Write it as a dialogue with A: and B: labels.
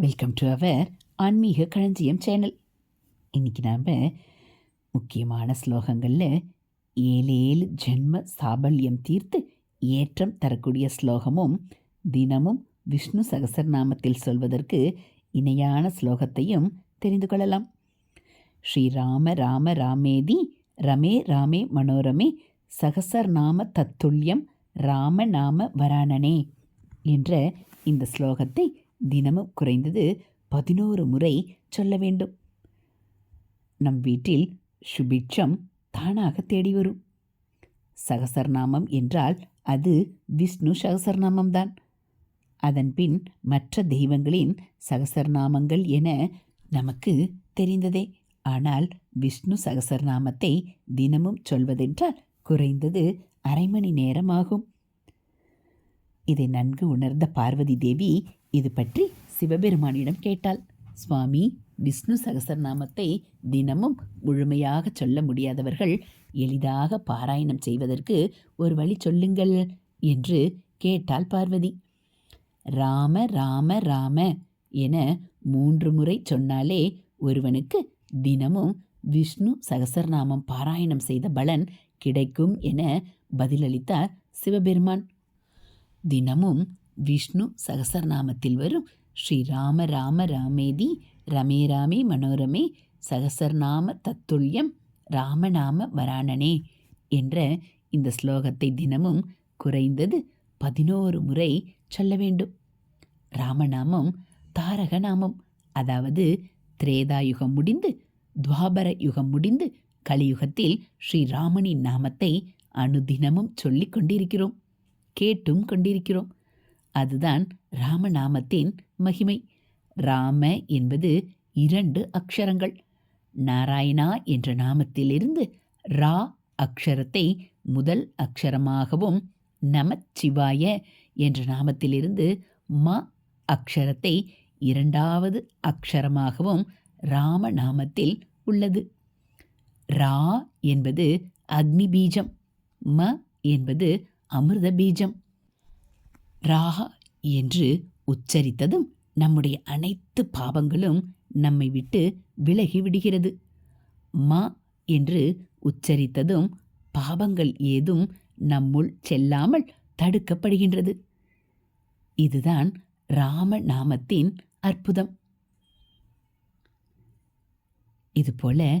A: Welcome to our ஆன்மீக களஞ்சியம் channel இன்றைக்கி நாம் முக்கியமான ஸ்லோகங்களில் ஏழேழு ஜென்ம சாபல்யம் தீர்த்து ஏற்றம் தரக்கூடிய ஸ்லோகமும் தினமும் விஷ்ணு சகசரநாமத்தில் சொல்வதற்கு இணையான ஸ்லோகத்தையும் தெரிந்து கொள்ளலாம். ஸ்ரீராம ராம ராமேதி ரமே ராமே மனோரமே சகசர்நாம தத்துல்யம் ராமநாம வராணனே என்ற இந்த ஸ்லோகத்தை தினமும் குறைந்தது பதினோரு முறை சொல்ல வேண்டும். நம் வீட்டில் சுபிட்சம் தானாக தேடி வரும். சகசர்நாமம் என்றால் அது விஷ்ணு சகசர்நாமம்தான். அதன் பின் மற்ற தெய்வங்களின் சகசர்நாமங்கள் என நமக்கு தெரிந்ததே. ஆனால் விஷ்ணு சகசர்நாமத்தை தினமும் சொல்வதென்றால் குறைந்தது அரை மணி நேரம் ஆகும் இதை நன்கு உணர்ந்த பார்வதி தேவி இது பற்றி சிவபெருமானிடம் கேட்டாள். சுவாமி விஷ்ணு சகசரநாமத்தை தினமும் முழுமையாக சொல்ல முடியாதவர்கள் எளிதாக பாராயணம் செய்வதற்கு ஒரு வழி சொல்லுங்கள் என்று கேட்டாள் பார்வதி. ராம ராம ராம என மூன்று முறை சொன்னாலே ஒருவனுக்கு தினமும் விஷ்ணு சகசரநாமம் பாராயணம் செய்த பலன் கிடைக்கும் என பதிலளித்தார் சிவபெருமான். தினமும் விஷ்ணு சகசரநாமத்தில் வரும் ஸ்ரீராம ராம ராமேதி ரமே ராமே மனோரமே சகசரநாம தத்துல்யம் ராமநாம வராணனே என்ற இந்த ஸ்லோகத்தை தினமும் குறைந்தது பதினோரு முறை சொல்ல வேண்டும். ராமநாமம் தாரக நாமம் அதாவது திரேதா யுகம் முடிந்து துவாபர யுகம் முடிந்து கலியுகத்தில் ஸ்ரீராமனின் நாமத்தை அனுதினமும் சொல்லிக் கொண்டிருக்கிறோம். கேட்டும் கொண்டிருக்கிறோம். அதுதான் ராமநாமத்தின் மகிமை. ராம என்பது இரண்டு அக்ஷரங்கள். நாராயணா என்ற நாமத்திலிருந்து ரா அக்ஷரத்தை முதல் அக்ஷரமாகவும் நமச்சிவாய என்ற நாமத்திலிருந்து ம அக்ஷரத்தை இரண்டாவது அக்ஷரமாகவும் ராமநாமத்தில் உள்ளது. ரா என்பது அக்னி பீஜம் ம என்பது அமிர்த பீஜம் ராகா என்று உச்சரித்ததும் நம்முடைய அனைத்து பாவங்களும் நம்மை விட்டு விலகி விடுகிறது. மா என்று உச்சரித்ததும் பாவங்கள் ஏதும் நம்முள் செல்லாமல் தடுக்கப்படுகின்றது. இதுதான் ராம நாமத்தின் அற்புதம். இதுபோல